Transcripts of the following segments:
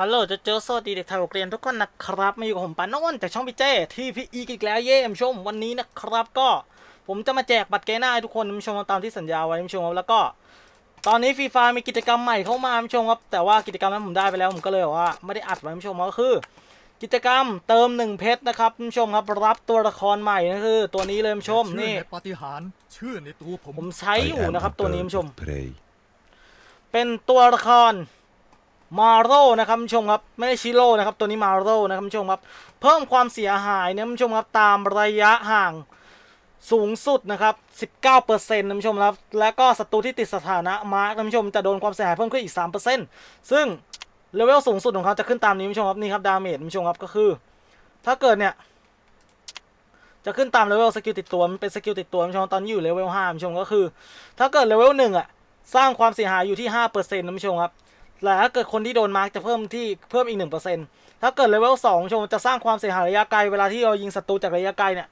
ฮัลโหลจะเจอสวัสดีเด็กไทยโรงเรียนทุกคนนะครับ มาอยู่กับผมปานนท์จากช่องพี่เจ้ที่พี่อีกอีกแล้วเย่มชมวันนี้นะครับ ก็ผมจะมาแจกบัตรเกน่าให้ทุกคนท่านผู้ชมตามที่สัญญาไว้ท่านผู้ชมครับแล้วก็ ตอนนี้ฟรีไฟมีกิจกรรมใหม่เข้ามาท่านผู้ชมครับแต่ว่ากิจกรรมนั้นผมได้ไปแล้วผมก็เลยบอกว่าไม่ได้อัดไว้ท่านผู้ชมก็คือ กิจกรรมเติมหนึ่งเพชรนะครับท่านผู้ชมครับรับตัวละครใหม่นั่นคือ ตัวนี้เลยท่านผู้ชมเชื่อนี่ในปาฏิหาริย์เชื่อในตัวผมผมใช้อยู่นะครับตัวนี้ท่านผู้ชม Prey. เป็นตัวละคร มาโรนะครับผู้ชมครับไม่ได้ชิโร่นะครับตัวนี้มาโรนะครับผู้ชมครับ เพิ่มความเสียหายนะคุณผู้ชมครับตามระยะห่างสูงสุดนะครับ 19%นะคุณผู้ชมครับ แล้วก็ศัตรูที่ติดสถานะมาร์กนะผู้ชมจะโดนความเสียหายเพิ่มขึ้นอีก 3%ซึ่งเลเวลสูงสุดของเขาจะขึ้นตามนี้คุณผู้ชมครับนี่ครับดาเมจคุณผู้ชมครับก็คือ ถ้าเกิดเนี่ย จะขึ้นตามเลเวลสกิลติดตัวมันเป็นสกิลติดตัวคุณผู้ชมตอนนี้อยู่เลเวล5คุณผู้ชมก็คือ ถ้าเกิดเลเวลหนึ่งอะสร้างความเสียหายอยู่ที่5%นะผู้ชมครับ แต่ถ้าเกิดคนที่โดนมาร์กจะเพิ่มที่เพิ่มอีกหนึ่งเปอร์เซ็นต์ถ้าเกิดเลเวลสองชมจะสร้างความเสียหายระยะไกลเวลาที่เรายิงศัตรูจากระยะไกลเนี่ย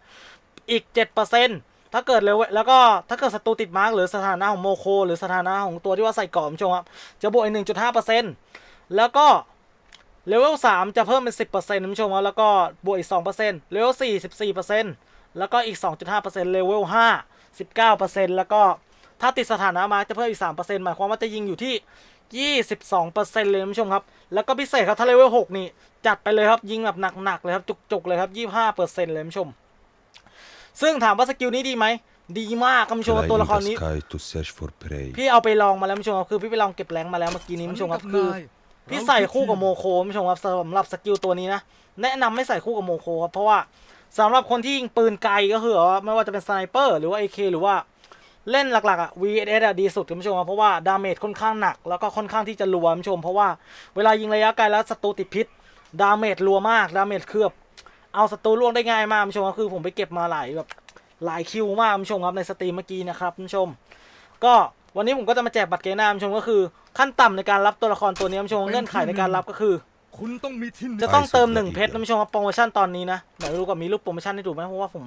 อีกเจ็ดเปอร์เซ็นต์ถ้าเกิดเลเวลแล้วก็ถ้าเกิดศัตรูติดมาร์กหรือสถานะของโมโค หรือสถานะของตัวที่ว่าใส่กรอบชมครับจะบวกอีกหนึ่งจุดห้าเปอร์เซ็นต์แล้วก็เลเวลสามจะเพิ่มเป็นสิบเปอร์เซ็นต์ชมครับแล้วก็บวกอีกสองเปอร์เซ็นต์เลเวลสี่สิบสี่เปอร์เซ็นต์แล้วก็อีกสองจุดห้าเปอร์เซ็นต์เลเวลห้าสิบเก้าเปอร์เซ็นต์แล้วก็ ถ้าติดสถานะมาร์กจะเพิ่มอีก 3%หมายความว่าจะยิงอยู่ที่ 22%เลยท่านผู้ชมครับ แล้วก็พิเศษครับถ้าเลเวล6นี่ จัดไปเลยครับยิงแบบหนักๆเลยครับ จุกๆเลยครับ 25%เลยท่านผู้ชม ซึ่งถามว่าสกิลนี้ดีไหมดีมากท่านผู้ชมครับ Fly ตัวละคร in the นี้ sky to search for prey. พี่เอาไปลองมาแล้วท่านผู้ชมครับคือพี่ไปลองเก็บแรงมาแล้วเมื่อกี้นี้ท่านผู้ชมครับคือพี่ใส่คู่กับโมโคท่านผู้ชมครับสำหรับสกิลตัวนี้นะแนะนำไม่ใส่คู่กับโมโคครับเพราะว่าสำหรับคนที่ยิงปืนไกลก็คือว่าไม่ว่าจะเป็นสไนเปอร์หรือว่า AK หรือว่า เล่นหลักๆอะ VSS อะดีสุดคุณผู้ชมครับเพราะว่าดาเมจค่อนข้างหนัก แล้วก็ค่อนข้างที่จะรัวคุณผู้ชม เพราะว่าเวลายิงระยะไกลแล้วศัตรูติดพิษดาเมจรัวมากดาเมจเคลือบเอาศัตรูล่วงได้ง่ายมากคุณผู้ชมครับคือผมไปเก็บมาหลายแบบหลายคิวมากคุณผู้ชมครับในสตรีมเมื่อกี้นะครับคุณผู้ชม ก็วันนี้ผมก็จะมาแจกบัตรเกณฑ์หน้าคุณผู้ชมก็คือ ขั้นต่ำในการรับตัวละครตัวนี้คุณผู้ชมเงื่อนไขในการรับก็คือคุณต้องมีที่หนึ่งจะต้องเติม Ice of หนึ่ง the เพชร Eagle นะผู้ชมครับโปรโมชั่นตอนนี้นะไหนรู้ก่อนมีรูปโปรโมชั่นให้ดูไหมเพราะว่าผม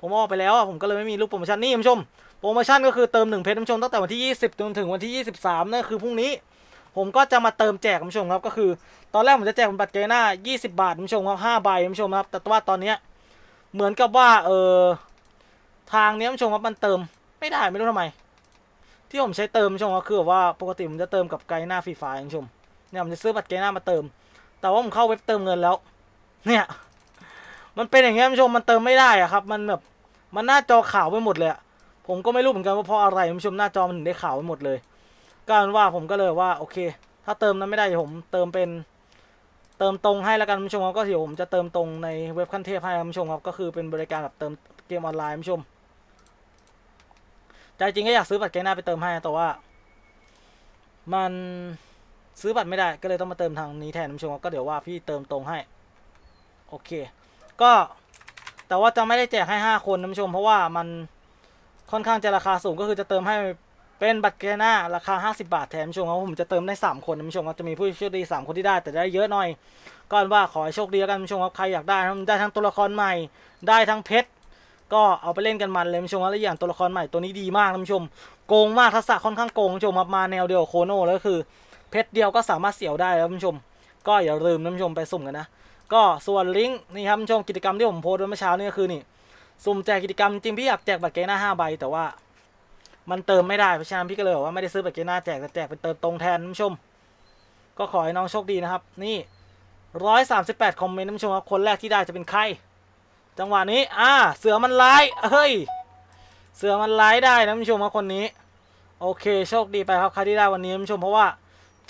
ผมออกไปแล้วอะผมก็เลยไม่มีรูปโปรโมชั่นนี่คุณผู้ชม โปรโมชั่นก็คือเติมหนึ่งเพชรคุณผู้ชมตั้งแต่วันที่ 20จนถึงวันที่ 23นั่นคือพรุ่งนี้ ผมก็จะมาเติมแจกคุณผู้ชมครับก็คือ ตอนแรกผมจะแจกบัตรเกด์หน้า 20 บาทคุณผู้ชมครับ5ใบคุณผู้ชมครับ แต่ว่าตอนเนี้ยเหมือนกับว่าเออทางเนี้ยคุณผู้ชมครับมันเติมไม่ได้ไม่รู้ทำไม ที่ผมใช้เติมคุณผู้ชมก็คือแบบว่าปกติผมจะเติมกับไกด์หน้าฟรีไฟล์คุณผู้ชมเนี่ยผมจะซื้อบัตรเกด์หน้ามาเติม แต่ว่าผมเข้าเว็บเติมเงินแล้ว เนี่ย มันเป็นอย่างเงี้ยคุณผู้ชมมันเติมไม่ได้อะครับ มันแบบมันหน้าจอขาวไปหมดเลยผมก็ไม่รู้เหมือนกันว่าเพราะอะไรคุณผู้ชมหน้าจอมันถึงได้ขาวไปหมดเลยก็เป็นว่าผมก็เลยว่าโอเค ถ้าเติมนั้นไม่ได้ผมเติมเป็นเติมตรงให้แล้วกันคุณผู้ชมครับก็เดี๋ยวผมจะเติมตรงในเว็บขั้นเทพให้คุณผู้ชมครับก็คือเป็นบริการแบบเติมเกมออนไลน์คุณผู้ชมใจจริงก็อยากซื้อบัตรเกมหน้าไปเติมให้แต่ว่า มันซื้อบัตรไม่ได้ก็เลยต้องมาเติมทางนี้แทนคุณผู้ชมครับก็เดี๋ยวว่าพี่เติมตรงให้ โอเค ก็แต่ว่าจะไม่ได้แจกให้ 5 คนนะคุณผู้ชม เพราะว่ามันค่อนข้างจะราคาสูงก็คือจะเติมให้เป็นบัตรเกน่าราคา 50 บาทแทนผู้ชมครับผมจะเติมได้ 3 คนนะคุณผู้ชมครับจะมีผู้โชคดี 3 คนที่ได้แต่ได้เยอะหน่อยก็เป็นว่าขอให้โชคดีกันคุณผู้ชมครับใครอยากได้ได้ทั้งตัวละครใหม่ ได้ทั้งเพชรก็เอาไปเล่นกันมันเลยคุณผู้ชมครับและอย่างตัวละครใหม่ตัวนี้ดีมากนะคุณผู้ชม โกงมากทักษะค่อนข้างโกงคุณผู้ชมมาแนวเดียวกับโคโน่แล้วคือ เพชรเดียวก็สามารถเสียวได้แล้วคุณผู้ชม ก็อย่าลืมนะคุณผู้ชมไปสุ่มกันนะ ก็ส่วนลิงก์นี่ครับชมกิจกรรมที่ผมโพสต์เมื่อเช้านี่ก็คือนี่สุ่มแจกกิจกรรมจริงพี่อยากแจกบัตรเกณฑ์หน้าห้าใบแต่ว่า มันเติมไม่ได้เพราะฉะนั้นพี่ก็เลยบอกว่าไม่ได้ซื้อบัตรเกณฑ์หน้าแจกแต่แจกเป็นเติมตรงแทนคุณผู้ชม ก็ขอให้น้องโชคดีนะครับ นี่ร้อยสามสิบแปดคอมเมนต์คุณผู้ชมครับคนแรกที่ได้จะเป็นใครจังหวะนี้ อ่า เสือมันร้ายเฮ้ย เสือมันร้ายได้นะคุณผู้ชมครับคนนี้ โอเค โชคดีไปครับใครที่ได้วันนี้คุณผู้ชมเพราะว่า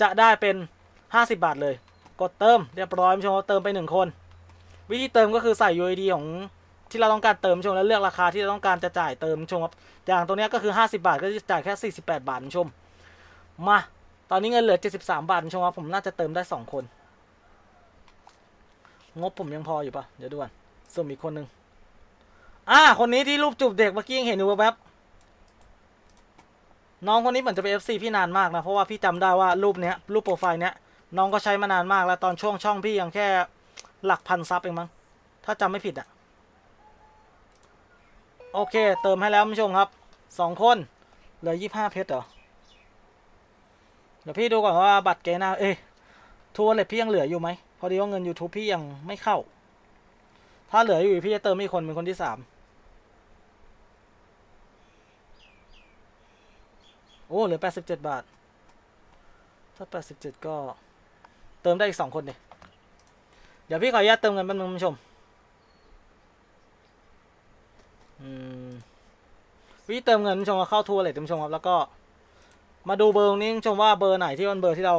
จะได้เป็น 50 บาทเลย กดเติมเรียบร้อยคุณผู้ชมครับเติมไปหนึ่งคน วิธีเติมก็คือใส่ UID ของที่เราต้องการเติมชมแล้วเลือกราคาที่เราต้องการจะจ่ายเติมชมครับอย่างตัวนี้ก็คือ 50 บาทก็จะจ่ายแค่ 48 บาทชม มา ตอนนี้เงินเหลือ 73 บาทชมครับผมน่าจะเติมได้ 2 คน งบผมยังพออยู่ปะเดี๋ยวดูก่อนสุ่มอีกคนหนึ่งอ่าคนนี้ที่รูปจูบเด็กเมื่อกี้ยังเห็นอยู่แวบน้องคนนี้เหมือนจะเป็น FC พี่นานมากนะเพราะว่าพี่จำได้ว่ารูปเนี้ยรูปโปรไฟล์เนี้ย น้องก็ใช้มานานมากแล้วตอนช่วงช่องพี่ยังแค่หลักพันซับเองมั้ง ถ้าจำไม่ผิดอะโอเค เติมให้แล้วคุณผู้ชมครับสองคนเหลือยี่ห้าเพชรเหรอ เดี๋ยวพี่ดูก่อนว่าบัตรเกน้าเอ้ทัวร์เลทพี่ยังเหลืออยู่ไหม พอดีว่าเงิน YouTube พี่ยังไม่เข้า ถ้าเหลืออยู่พี่จะเติมอีกคนเป็นคนที่สามโอ้เหลือแปดสิบเจ็ดบาท ถ้าแปดสิบเจ็ดก็ เติมได้อีกสองคนดิเดี๋ยวพี่ขออนุญาตเติมเงินแป๊บนึงคุณผู้ชมอืมวิธีเติมเงินคุณผู้ชมเข้าทัวร์เลยคุณผู้ชมครับแล้วก็ มาดูเบอร์นี้คุณผู้ชมว่าเบอร์ไหนที่มันเบอร์ที่เรา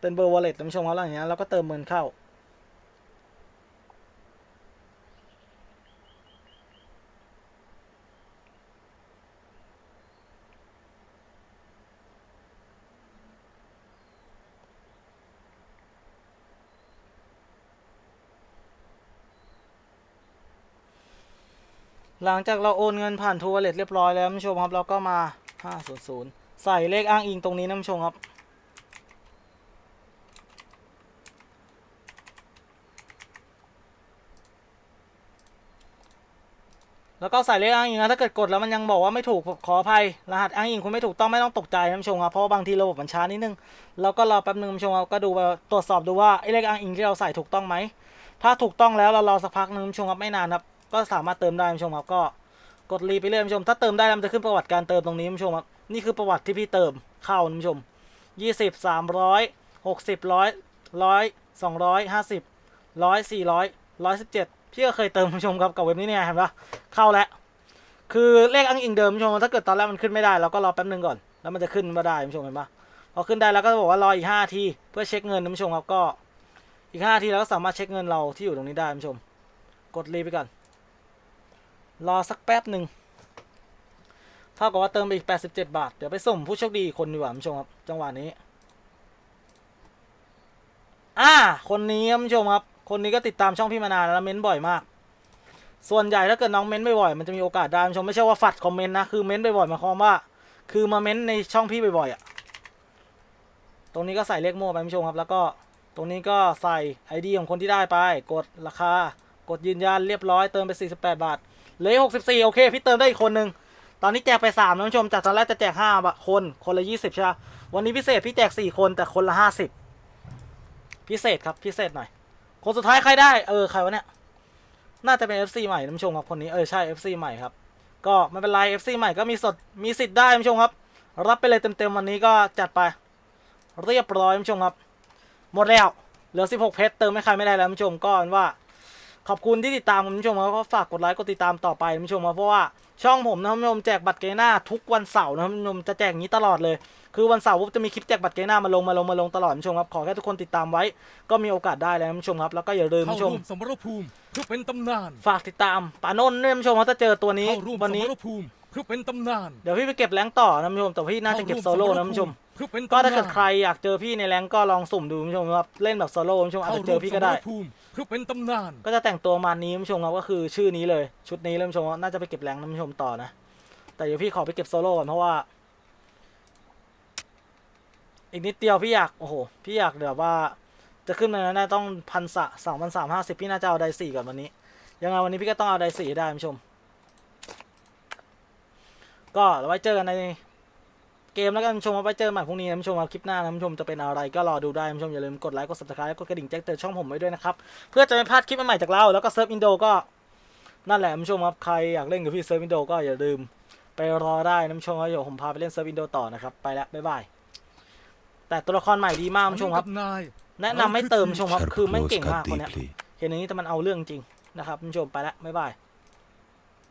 เป็นเบอร์ wallet คุณผู้ชมครับแล้วอย่างเงี้ยแล้วก็เติมเงินเข้า หลังจากเราโอนเงินผ่านทูวเลตเรียบร้อยแล้วท่านผู้ชมครับเราก็มา500ใส่เลขอ้างอิงตรงนี้นะท่านผู้ชมครับแล้วก็ใส่เลขอ้างอิงนะถ้าเกิดกดแล้วมันยังบอกว่าไม่ถูกขออภัยรหัสอ้างอิงคุณไม่ถูกต้องไม่ต้องตกใจนะท่านผู้ชมครับเพราะาบางทีระบบมันช้านิดนึงแล้วก็รอแป๊บนึงท่านผู้ชมครับก็ดูตรวจสอบดูว่าเลขอ้างอิงที่เราใส่ถูกต้องไหมถ้าถูกต้องแล้วเรารอสักพักนึงท่านผู้ชมครับไม่นานครับ ก็สามารถเติมได้นผู้ชมครับก็กดรีไปเรื่อยนผู้ชม ถ้าเติมได้แล้วมันจะขึ้นประวัติการเติมตรงนี้นผู้ชมครับนี่คือประวัติที่พี่เติมเข้าท่านผู้ชมยี่สิบสามร้อยหกสิบร้อยร้อยสองร้อยห้าสิบร้อยสี่ร้อยร้อยสิบเจ็ดพี่ก็เคยเติมนผู้ชมครับกับเว็บนี้เนี่ยเห็นปะเข้าแล้วคือเลขอ้างอิงเดิมนผู้ชมถ้าเกิดตอนแรกมันขึ้นไม่ได้เราก็รอแป๊บนึงก่อนแล้วมันจะขึ้นมาได้ท่านผู้ชมเห็นปะพอขึ้นได้แล้วก็บอกว่ารออีกห้าทีเพื่อเช็คเงินนผู้ชมครับก็อีกห้าทีเราก็สามารถเช็คเงินเราที่อยู่ตรงนี้ได้ผู้ชม กดรีไปก่อน รอสักแป๊บหนึ่งเท่ากับว่าเติมไปอีก 87 บาท เดี๋ยวไปส่งผู้โชคดีคนดีกว่าคุณผู้ชมครับ จังหวะนี้ อ่า คนนี้คุณผู้ชมครับ คนนี้ก็ติดตามช่องพี่มานานแล้วเม้นบ่อยมาก ส่วนใหญ่ถ้าเกิดน้องเม้นบ่อยๆมันจะมีโอกาสได้คุณผู้ชมไม่ใช่ว่าฝัดคอมเมนต์นะ คือเม้นบ่อยๆหมายความว่า คือมาเม้นในช่องพี่บ่อยๆอะ ตรงนี้ก็ใส่เลขโม่วไปคุณผู้ชมครับ แล้วก็ตรงนี้ก็ใส่ ID ของคนที่ได้ไป กดราคา กดยืนยันเรียบร้อย เติมไป 48 บาท เหลืออก64โอเค พี่เติมได้อีกคนนึง ตอนนี้แจกไป3นะคุณผู้ชม จากตอนแรกจะแจก5บะคน คนละ20ใช่ไหมวันนี้พิเศษพี่แจก4คนแต่คนละ50พิเศษครับพิเศษหน่อย คนสุดท้ายใครได้ เออ ใครวะเนี่ย น่าจะเป็น FC ใหม่นะคุณผู้ชมครับคนนี้ เออ ใช่ FC ใหม่ครับ ก็ไม่เป็นไร FC ใหม่ก็มีสด มีสิทธิ์ได้คุณผู้ชมครับ รับไปเลยเต็มๆวันนี้ก็จัดไป เรียบร้อยคุณผู้ชมครับ หมดแล้ว เหลือ 16 เพชรเติมให้ใครไม่ได้แล้วคุณผู้ชมก็เป็นว่า ขอบคุณที่ติดตามคุณผู้ชมครับก็ฝากกดไลค์กดติดตามต่อไปคุณผู้ชมครับเพราะว่าช่องผมนะคุณผู้ชมแจกบัตรเกน่าทุกวันเสาร์นะคุณผู้ชมจะแจกอย่างนี้ตลอดเลย คือวันเสาร์ปุ๊บจะมีคลิปแจกบัตรเกน่ามาลงมาลงมาลงตลอดคุณผู้ชมครับขอแค่ทุกคนติดตามไว้ ก็มีโอกาสได้แล้วคุณผู้ชมครับแล้วก็อย่าลืมคุเข้าณผู้ชม ร่วมสมรภูมิเพื่อเป็นตำนานฝากติดตามปานนท์ด้วยคุณผู้ชมว่าถ้าเจอตัวนี้เข้าร่วมวันสนี้มรภูมิเพื่อเป็นตำนานเดี๋ยวพี่ไปเก็บแรงค์ต่อนะคุณผู้ชมแต่พี่น่าจะเก็บโซโล่นะคุณผู้ชม เพื่อเป็นตำนนก็ถ้าเกิดใครอยากเจอพี่ในแรงค์ก็ลองสุ่มดูคุณผู้ชมครับเล่นแบบโซโล่คุณผู้ชมอาจจะเจอพี่ก็ได้ เข้าร่วมสมรภูมิ เพื่อเป็นตำนาน ก็จะแต่งตัวมานี้คุณผู้ชมครับก็คือชื่อนี้เลย ชุดนี้เลยคุณผู้ชมว่าน่าจะไปเก็บแรงค์นผู้ชมต่อนะ แต่เดี๋ยวพี่ขอไปเก็บโซโล่ก่อนเพราะว่า อีกนิดเดียวพี่อยากโอ้โหพี่อยากเดี๋ยวว่า จะขึ้นมาแน่าต้องพันสะสองพันสามห้าสิบพี่น่าจะเอาไดสี่ก่อนวันนี้ ยังไงวันนี้พี่ก็ต้องเอาไดสี่ได้คุณผู้ชม ก็ไว้เจอกันใน เกมแล้วกันท่านผู้ชไปเจอใหม่พรุ่งนี้นะท่านผู้ชคลิปหน้านะท่นชมจะเป็นอะไรก็รอดูได้ท่นชมอย่าลืมกดไลค์กดซับสไครต์กดกระดิ่งแจ้งเตือนช่องผมไว้ด้วยนะครับเพื่อจะไม่พลาดคลิปใหม่จากเราแล้วก็เซิร์ฟอินโดก็นั่นแหละท่นชมครับใครอยากเล่นกับพี่เซิร์ฟอินโดก็อย่าลืมไปรอได้ท่นชมครับเดี๋ยวผมพาไปเล่นเซิร์ฟอินโดต่อนะครับไปแล้วบ๊ายบายแต่ตัวละครใหม่ดีมากท่นชมครับ แนะนำให้เติมท่นชมครับคือไม่เก่งมากคนนี้เห็นอย่างนี้แต่มันเอาเรื่องจริงนะครับท่นชมไปแล้วบ๊ายบาย